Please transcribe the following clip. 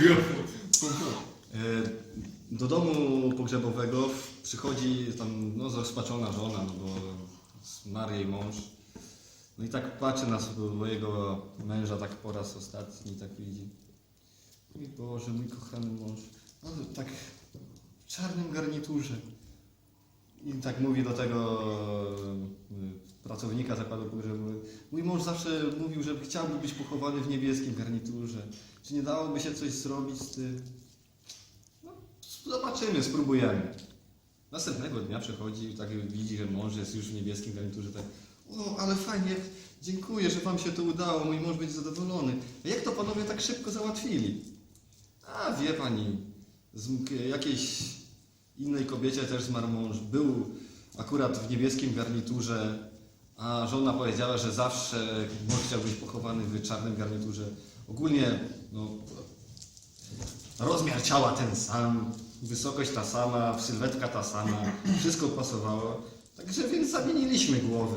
E, Do domu pogrzebowego przychodzi tam no, zrozpaczona żona, no bo zmarł jej mąż. No i tak patrzy na swojego męża tak po raz ostatni, tak widzi. Mój Boże, mój kochany mąż, no tak w czarnym garniturze. I tak mówi do tego pracownika zakładu pogrzebowego. Mój mąż zawsze mówił, że chciałby być pochowany w niebieskim garniturze. Czy nie dałoby się coś zrobić z tym? No, zobaczymy, spróbujemy. Następnego dnia przychodzi i tak widzi, że mąż jest już w niebieskim garniturze. Tak, o, ale fajnie, dziękuję, że wam się to udało, mój mąż będzie zadowolony. A jak to panowie tak szybko załatwili? A wie pani, z jakiejś innej kobiecie też zmarł mąż. Był akurat w niebieskim garniturze, a żona powiedziała, że zawsze mąż chciał być pochowany w czarnym garniturze. Ogólnie, no, rozmiar ciała ten sam, wysokość ta sama, sylwetka ta sama, wszystko pasowało. Także więc zamieniliśmy głowy.